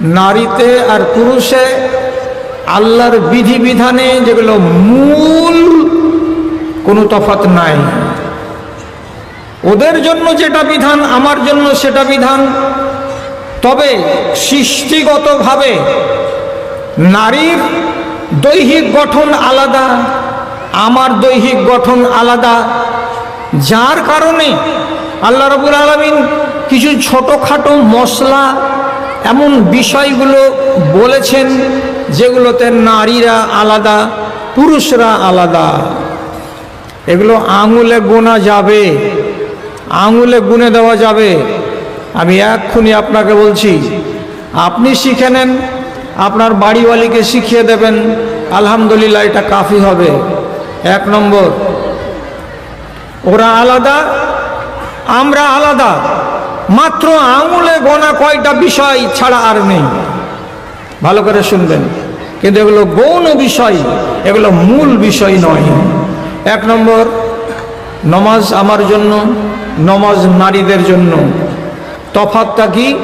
নারীতে আর পুরুষে আল্লাহর বিধিবিধানে যেগুলো মূল, কোনো তফাত নাই। ওদের জন্য যেটা বিধান, আমার জন্য সেটা বিধান। তবে সৃষ্টিগতভাবে নারীর দৈহিক গঠন আলাদা, আমার দৈহিক গঠন আলাদা। যার কারণে আল্লাহ রবুল আলমিন কিছু ছোটোখাটো মশলা এমন বিষয়গুলো বলেছেন যেগুলোতে নারীরা আলাদা, পুরুষরা আলাদা। এগুলো আঙুলে গোনা যাবে, আঙুলে গুনে দেওয়া যাবে। আমি এক্ষুনি আপনাকে বলছি, আপনি শিখে নেন, আপনার বাড়িওয়ালিকে শিখিয়ে দেবেন, আলহামদুলিল্লাহ এটা কাফি হবে। এক নম্বর, ওরা আলাদা, আমরা আলাদা। মাত্র আঙুলে গোনা কয়টা বিষয় ছাড়া আর নেই। ভালো করে শুনবেন। কিন্তু এগুলো গৌণ বিষয়, এগুলো মূল বিষয় নয়। এক নম্বর, নমাজ আমার জন্য, নমাজ নারীদের জন্য। তফাতটা কি?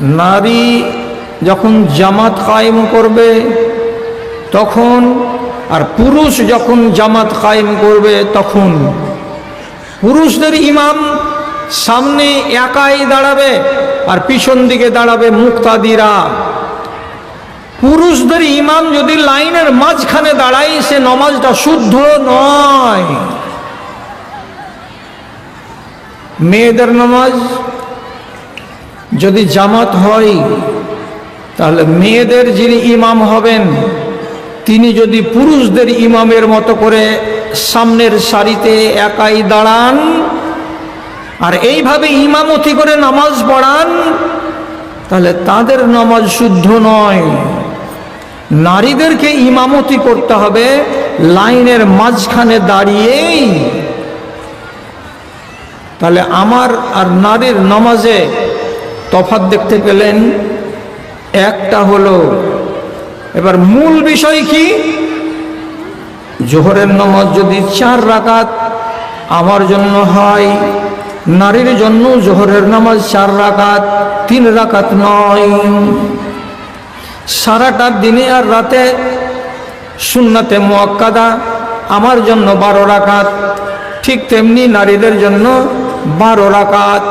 নারী যখন জামাত কায়েম করবে, তখন আর পুরুষ যখন জামাত কায়েম করবে, তখন পুরুষদের ইমাম সামনে একাই দাঁড়াবে আর পিছন দিকে দাঁড়াবে মুক্তাদিরা। পুরুষদের ইমাম যদি লাইনের মাঝখানে দাঁড়ায়, সে নমাজটা শুদ্ধ নয়। মেয়েদের নামাজ যদি জামাত হয়, তাহলে মেয়েদের যিনি ইমাম হবেন, তিনি যদি পুরুষদের ইমামের মতো করে সামনের সারিতে একাই দাঁড়ান আর এইভাবে ইমামতি করে নামাজ পড়ান, তাহলে তাদের নামাজ শুদ্ধ নয়। নারীদেরকে ইমামতি করতে হবে, লাইনের মাঝখানে দাঁড়িয়েই। তাহলে আমার আর নারীর নামাজে তফাত দেখতে পেলেন, একটা হলো, এবার মূল বিষয় কি? জোহরের নামাজ যদি চার রাকাত আমার জন্য হয় নারীর জন্য জোহরের নামাজ চার রাকাত, তিন রাকাত নয়। সারাটা দিনে আর রাতে সুন্নাতে মোয়াক্কাদা, আমার জন্য বারো রাকাত, ঠিক তেমনি নারীদের জন্য বারো রাকাত।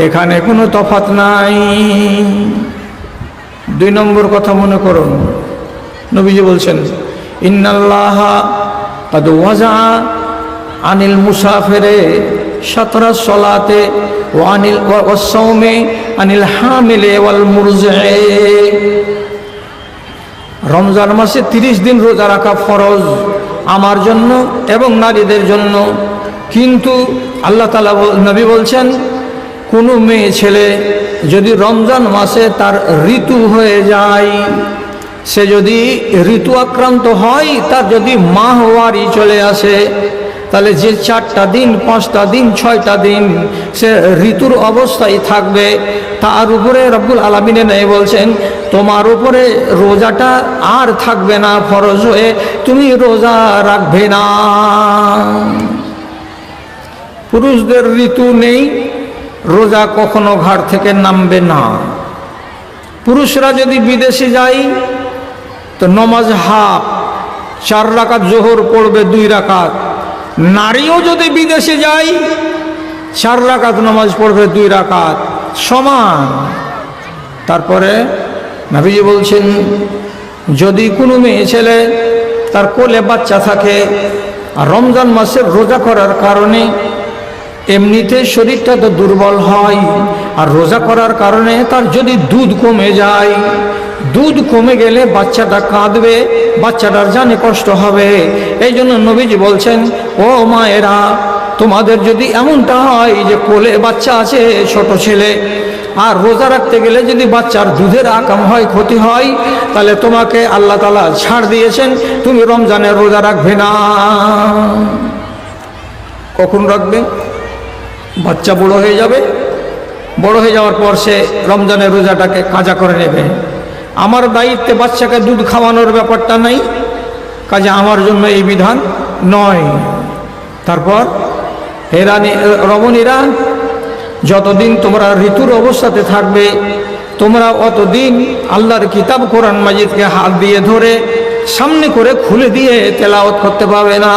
এখানে কোনো তফাত নাই। দুই নম্বর কথা মনে করুন। নবীজি বলছেন, ইন্নাল্লাহ আনিল মুসাফেরে। সতরা সলাতে ও ওসৌমে আনিল হামিলে ওয়াল মুরজে রমজান মাসে তিরিশ দিন রোজা রাখা ফরজ আমার জন্য এবং নারীদের জন্য। কিন্তু আল্লাহ তালা নবী বলছেন, কোনো মেয়ে ছেলে যদি রমজান মাসে তার ঋতু হয়ে যায়, সে যদি ঋতু আক্রান্ত হয়, তার যদি মাহওয়ারি চলে আসে তাহলে যে চারটা দিন, পাঁচটা দিন, ছয়টা দিন সে ঋতুর অবস্থায় থাকবে, তার উপরে রব্বুল আলমিনে নেই বলছেন, তোমার উপরে রোজাটা আর থাকবে না, ফরজ হয়ে তুমি রোজা রাখবে না। পুরুষদের ঋতু নেই, রোজা কখনো ঘাট থেকে নামবে না। পুরুষরা যদি বিদেশে যায়, তো নমাজ হাফ, চার রাকাত জোহর পড়বে দুই রাকাত। নারীও যদি বিদেশে যায়, চার রাকাত নামাজ পড়বে দুই রাকাত সমান। তারপরে নাবিজি বলছেন, যদি কোনো মেয়ে ছেলে তার কোলে বাচ্চা থাকে, আর রমজান মাসের রোজা করার কারণে এমনিতে শরীরটা তো দুর্বল হয়, আর রোজা করার কারণে তার যদি দুধ কমে যায় দুধ কমে গেলে বাচ্চাটা কাঁদবে, বাচ্চাটার জানে কষ্ট হবে। এই জন্য নবীজি বলছেন, ও মায়েরা, তোমাদের যদি এমনটা হয় যে কোলে বাচ্চা আছে, ছোট ছেলে, আর রোজা রাখতে গেলে যদি বাচ্চার দুধের আকাম হয়, ক্ষতি হয়, তাহলে তোমাকে আল্লাহ তালা ছাড় দিয়েছেন, তুমি রমজানের রোজা রাখবে না। কখন রাখবে? বাচ্চা বড় হয়ে যাবে। বড় হয়ে যাওয়ার পর সে রমজানের রোজাটাকে কাজা করে নেবে। আমার দায়িত্বে বাচ্চাকে দুধ খাওয়ানোর ব্যাপারটা নাই, কাজে আমার জন্য এই বিধান নয়। তারপর হেরানি রমণীরা, যতদিন তোমরা ঋতুর অবস্থাতে থাকবে, তোমরা অতদিন আল্লাহর কিতাব কোরআন মাজিদকে হাত দিয়ে ধরে সামনে করে খুলে দিয়ে তেলাওয়াত করতে পারবে না।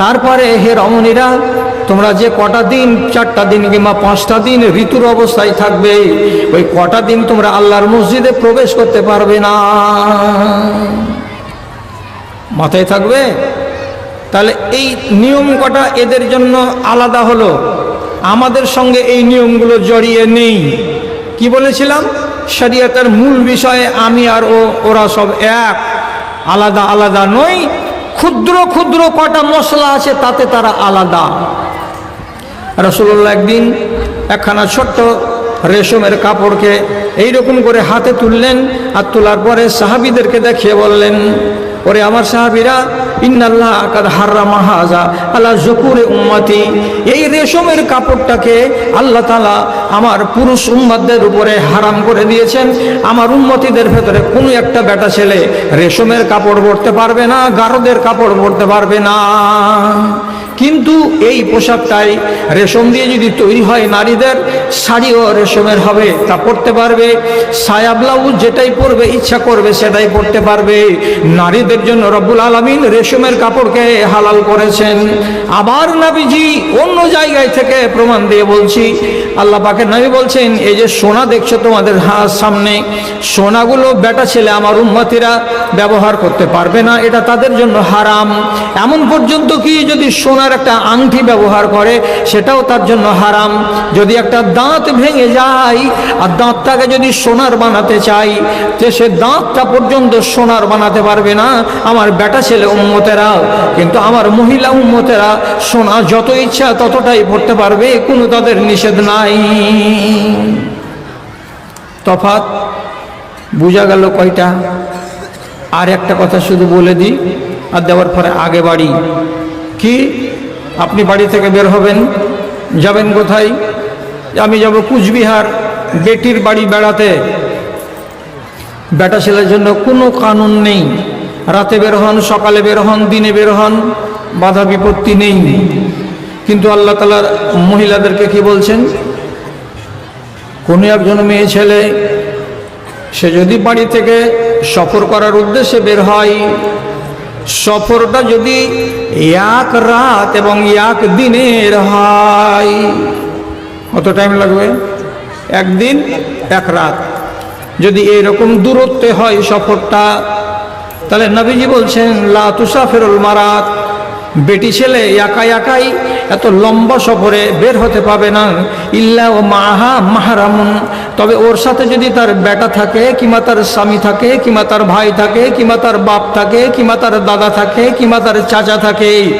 তারপরে হে রমণীরা তোমরা যে কটা দিন, চারটা দিন কিংবা পাঁচটা দিন ঋতুর অবস্থায় থাকবে, ওই কটা দিন তোমরা আল্লাহর মসজিদে প্রবেশ করতে পারবে না। মাথায় থাকবে? তাহলে এই নিয়ম কটা এদের জন্য আলাদা হলো। আমাদের সঙ্গে এই নিয়মগুলো জড়িয়ে নেই। কি বলেছিলাম? শরিয়তের মূল বিষয়ে আমি আর ও, ওরা সব এক। আলাদা আলাদা নই ক্ষুদ্র ক্ষুদ্র কটা মশলা আছে, তাতে তারা আলাদা। রসুল্লাহ একদিন একখানা ছোট্ট রেশমের কাপড়কে এইরকম করে হাতে তুললেন আর তোলার পরে সাহাবিদেরকে দেখিয়ে বললেন, ওরে আমার সাহাবিরা, ইন্নাল্লাহ আকাদ হাররা মাহাজা আল্লাহ জকুরে উম্মাতি। এই রেশমের কাপড়টাকে আল্লাহ তালা আমার পুরুষ উম্মাদের উপরে হারাম করে দিয়েছেন। আমার উম্মতিদের ভেতরে কোনো একটা বেটা ছেলে রেশমের কাপড় পরতে পারবে না, গারদের কাপড় পরতে পারবে না। কিন্তু এই পোশাকটাই রেশম দিয়ে যদি তৈরি হয় নারীদের, শাড়িও রেশমের হবে, তা পরতে পারবে। সায়া ব্লাউজ যেটাই পরবে, ইচ্ছা করবে সেটাই পরতে পারবে। নারীদের জন্য রব্বুল আলমিন রেশমের কাপড়কে হালাল করেছেন। আবার নাবিজি অন্য জায়গায় থেকে প্রমাণ দিয়ে বলছি, আল্লাহ পাকের নবী বলছেন, এই যে সোনা দেখছ তোমাদের হাত সামনে, সোনাগুলো বেটা ছেলে আমার উন্মতিরা ব্যবহার করতে পারবে না, এটা তাদের জন্য হারাম। এমন পর্যন্ত কি যদি সোনার একটা আংটি ব্যবহার করে, সেটাও তার জন্য হারাম। যদি একটা দাঁত ভেঙে যায়, আর দাঁতটাকে যদি সোনার বানাতে চাই, তো সে দাঁতটা পর্যন্ত সোনার বানাতে পারবে না। আমার বেটা ছেলে উম্মতেরা, কিন্তু আমার মহিলা উম্মতেরা, সোনা যত ইচ্ছা ততটাই পড়তে পারবে, কোনো তাদের নিষেধ নাই। তফাত বোঝা গেল কয়টা? আর একটা কথা শুধু বলে দিই, আর দেওয়ার পরে আগে বাড়ি। কি? আপনি বাড়ি থেকে বের হবেন। যাবেন কোথায়? আমি যাব কুচবিহার, বেটির বাড়ি বেড়াতে। বেটা ছেলের জন্য কোনো কানুন নেই। রাতে বের হন, সকালে বের হন, দিনে বের হন, বাধা বিপত্তি নেই। কিন্তু আল্লাহ তালার মহিলাদেরকে কি বলছেন? কোনো একজন মেয়ে ছেলে, সে যদি বাড়ি থেকে সফর করার উদ্দেশ্যে বের হয় সফরটা যদি এক রাত এবং এক দিনের হয়, কত টাইম লাগবে? একদিন, এক রাত। যদি এরকম দূরত্বে হয় সফরটা, তাহলে নবীজি বলছেন, লা ফেরুল মারাত। বেটি ছেলে একাই একাই এত লম্বা সফরে বের হতে পাবে না। ইল্লা ও মাহা মাহারামুন। তবে ওর সাথে যদি তার বেটা থাকে, কিংবা তার স্বামী থাকে, কিংবা তার ভাই থাকে, কিংবা তার বাপ থাকে, কিংবা তার দাদা থাকে, কিংবা তার চাচা থাকে,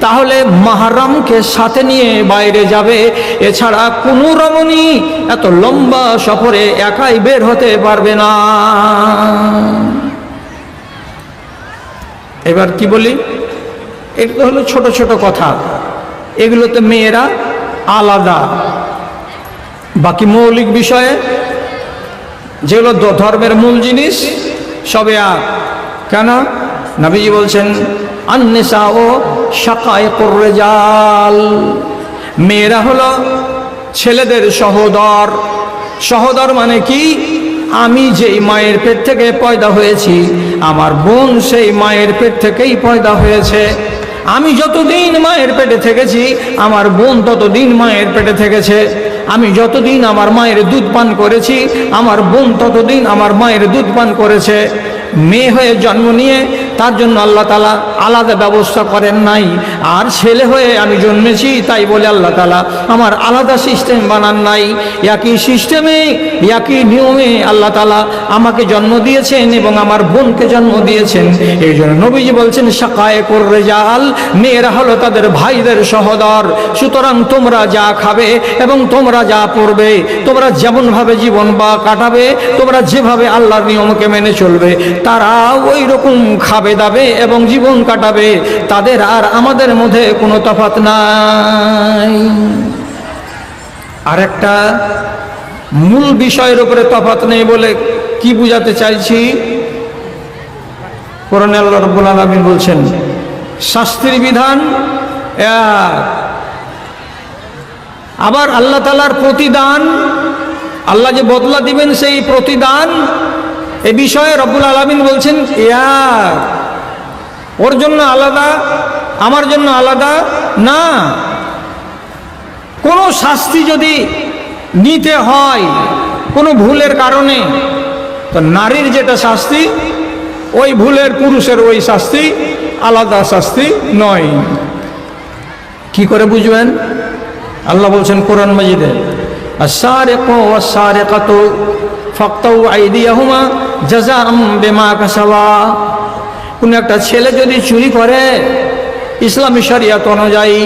তাহলে মাহারামকে সাথে নিয়ে বাইরে যাবে। এছাড়া কোনো রমণী এত লম্বা সফরে একাই বের হতে পারবে না। এবার কি বলি? এগুলো হলো ছোট ছোট কথা। এগুলোতে মেয়েরা আলাদা। বাকি মৌলিক বিষয়ে যেগুলো ধর্মের মূল জিনিস, সবে আর। কেন? নবীজি বলছেন আন্নেসা ও শাখায় জাল মেয়েরা হলো ছেলেদের সহদর। সহদর মানে কি? আমি যেই মায়ের পেট থেকে পয়দা হয়েছি, আমার বোন সেই মায়ের পেট থেকেই পয়দা হয়েছে। আমি যতদিন মায়ের পেটে থেকেছি, আমার বোন ততদিন মায়ের পেটে থেকেছে। আমি যতদিন আমার মায়ের দুধ পান করেছি, আমার বোন ততদিন আমার মায়ের দুধ পান করেছে। মেয়ে হয়ে জন্ম নিয়ে তার জন্য আল্লাহ তালা আলাদা ব্যবস্থা করেন নাই। আর ছেলে হয়ে আমি জন্মেছি, তাই বলে আল্লাহ তালা আমার আলাদা সিস্টেম বানান নাই। একই সিস্টেমে একই নিয়মে আল্লাহ তালা আমাকে জন্ম দিয়েছেন এবং আমার বোনকে জন্ম দিয়েছেন। এই জন্য নবীজি বলছেন শাকায় করবে জাল মেয়েরা হলো তাদের ভাইদের সহদর। সুতরাং তোমরা যা খাবে এবং তোমরা যা পড়বে, তোমরা যেমনভাবে জীবন বা কাটাবে, তোমরা যেভাবে আল্লাহর নিয়মকে মেনে চলবে তারা ওই রকম খাবে। দাবে এবং জীবন কাটাবে, তাদের আর আমাদের মধ্যে কোনো তফাত নাই। আরেকটা মূল বিষয়ের উপরে তফাত নেই বলে কি বুঝাতে চাইছি? কোরআনে বলছেন, শাস্তির বিধান এক। আবার আল্লাহ তালার প্রতিদান, আল্লাহ যে বদলা দিবেন সেই প্রতিদান, এ বিষয়ে রব্বুল আলমিন বলছেন ইয়ার ওর জন্য আলাদা, আমার জন্য আলাদা? না। কোনো শাস্তি যদি নিতে হয়, কোনো ভুলের কারণে, তো নারীর যেটা শাস্তি, ওই ভুলের পুরুষের ওই শাস্তি আলাদা শাস্তি নয়। কি করে বুঝবেন? আল্লাহ বলছেন কোরআন মজিদে ফক্তা আইদিয়াহুমা জাজা বেমা কোন একটা ছেলে যদি চুরি করে, ইসলামী শরিয়াত অনুযায়ী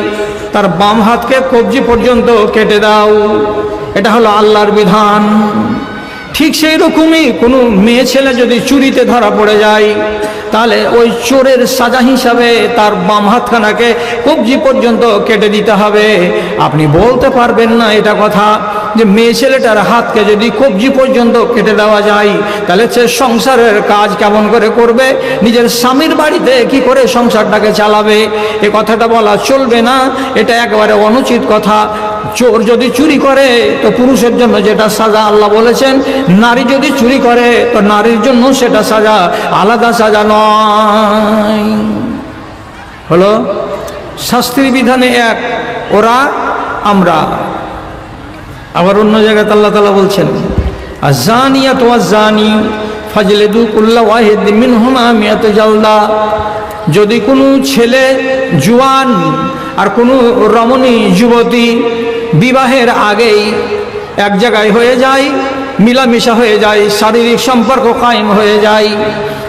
তার বাম হাতকে কবজি পর্যন্ত কেটে দাও। এটা হলো আল্লাহর বিধান। ঠিক সেই রকমই কোনো মেয়ে ছেলে যদি চুরিতে ধরা পড়ে যায়, তাহলে ওই চোরের সাজা হিসাবে তার বাম হাতখানাকে কবজি পর্যন্ত কেটে দিতে হবে। আপনি বলতে পারবেন না এটা কথা। যে মেয়ে ছেলেটার হাতকে যদি কবজি পর্যন্ত কেটে দেওয়া যায়, তাহলে সে সংসারের কাজ কেমন করে করবে? নিজের স্বামীর বাড়িতে কি করে সংসারটাকে চালাবে? এ কথাটা বলা চলবে না, এটা একেবারে অনুচিত কথা। চোর যদি চুরি করে, তো পুরুষের জন্য যেটা সাজা আল্লাহ বলেছেন, নারী যদি চুরি করে, তো নারীর জন্য সেটা সাজা আলাদা সাজা নয়। হলো, শাস্ত্রী বিধানে এক, ওরা, আমরা। আবার অন্য জায়গায় আল্লাহ তালা বলছেন আজানিয়া তো আজানি ফাজলেদু কুল্লা ওয়াহেদ মিন হোমা মিয়াত জালদা যদি কোনো ছেলে জুয়ান আর কোনো রমণী যুবতী বিবাহের আগেই এক জায়গায় হয়ে যায় মিলামিশা হয়ে যায়, শারীরিক সম্পর্ক কায়েম হয়ে যায়।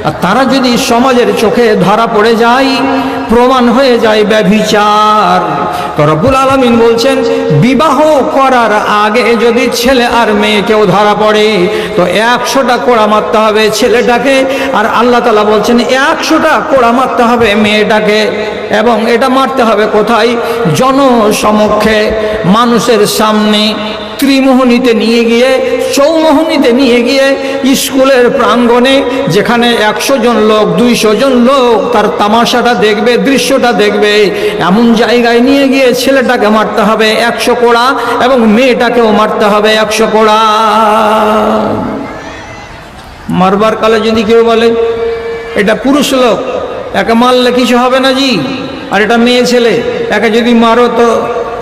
আর তারা যদি সমাজের চোখে ধরা পড়ে যায়, প্রমাণ হয়ে যায় ব্যভিচার। রব্বুল আলমিন বলছেন, বিবাহ করার আগে যদি ছেলে আর মেয়ে কেউ ধরা পড়ে, তো একশোটা কোড়া মারতে হবে ছেলেটাকে। আর আল্লাহ তালা বলছেন, একশোটা কোড়া মারতে হবে মেয়েটাকে। এবং এটা মারতে হবে কোথায়? জনসমক্ষে, মানুষের সামনে। ত্রিমোহনীতে নিয়ে গিয়ে চৌমোহনীতে নিয়ে গিয়ে স্কুলের প্রাঙ্গণে যেখানে একশো জন লোক, দুইশো জন লোক তার তামাশাটা দেখবে, দৃশ্যটা দেখবে, এমন জায়গায় নিয়ে গিয়ে ছেলেটাকে মারতে হবে একশো কোড়া এবং মেয়েটাকেও মারতে হবে একশো কোড়া। মারবার কালে যদি কেউ বলে, এটা পুরুষ লোক, একে মারলে কিছু হবে না জি, আর এটা মেয়ে ছেলে, একে যদি মারো তো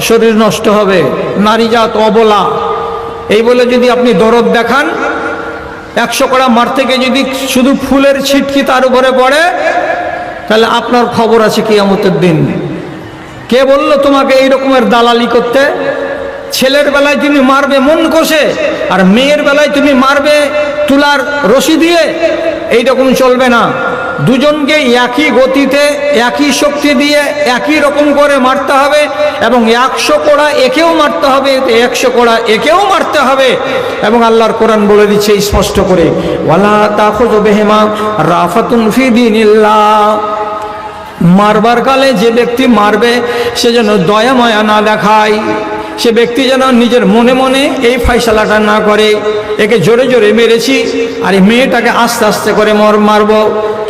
শরীর নষ্ট হবে, নারী জাত অবলা। এই বলে যদি আপনি দরদ দেখান, একশো কড়া মার থেকে যদি শুধু ফুলের ছিটকি তার উপরে পড়ে, তাহলে আপনার খবর আছে কিয়ামতের দিন। কে বলল তোমাকে এই রকমের দালালি করতে? ছেলের বেলায় তুমি মারবে মন কষে, আর মেয়ের বেলায় তুমি মারবে তুলার রশি দিয়ে। এইরকম চলবে না। দুজনকে একই গতিতে, একই শক্তি দিয়ে, একই রকম করে মারতে হবে এবং একশো কোড়া একেও মারতে হবে, একশো কোড়া একেও মারতে হবে এবং আল্লাহর কোরআন বলে দিচ্ছে স্পষ্ট করে, ওয়ালা বেহেমা রাফাতুন মারবার কালে যে ব্যক্তি মারবে, সে যেন দয়া মায়া না দেখায়, সে ব্যক্তি যেন নিজের মনে মনে এই ফাইসালাটা না করে, একে জোরে জোরে মেরেছি, আর এই মেয়েটাকে আস্তে আস্তে করে মর, মারব।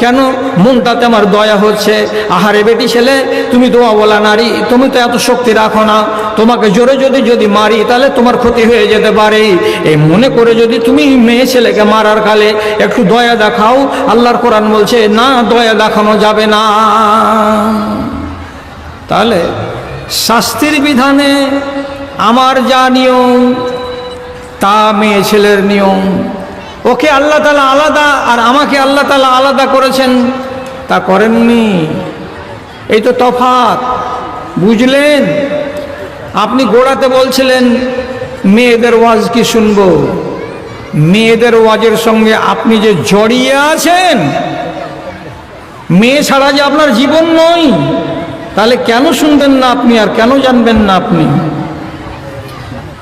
কেন? মনটাতে আমার দয়া হচ্ছে। আহারে বেটি ছেলে, তুমি দোয়া বলা নারী, তুমি তো এত শক্তি রাখো না। তোমাকে জোরে যদি যদি মারি, তাহলে তোমার ক্ষতি হয়ে যেতে পারে। এই মনে করে যদি তুমি মেয়ে ছেলেকে মারার কালে একটু দয়া দেখাও, আল্লাহর কোরআন বলছে, না, দয়া দেখানো যাবে না। তাহলে শাস্তির বিধানে আমার যা নিয়ম, তা মেয়ে ছেলের নিয়ম। ওকে আল্লাহ তালা আলাদা আর আমাকে আল্লাহ তালা আলাদা করেছেন তা করেননি। এই তো তফাত বুঝলেন? আপনি গোড়াতে বলছিলেন, মেয়েদের ওয়াজ কি শুনব? মেয়েদের ওয়াজের সঙ্গে আপনি যে জড়িয়ে আছেন, মেয়ে ছাড়া যে আপনার জীবন নয়, তাহলে কেন শুনবেন না আপনি আর কেন জানবেন না আপনি?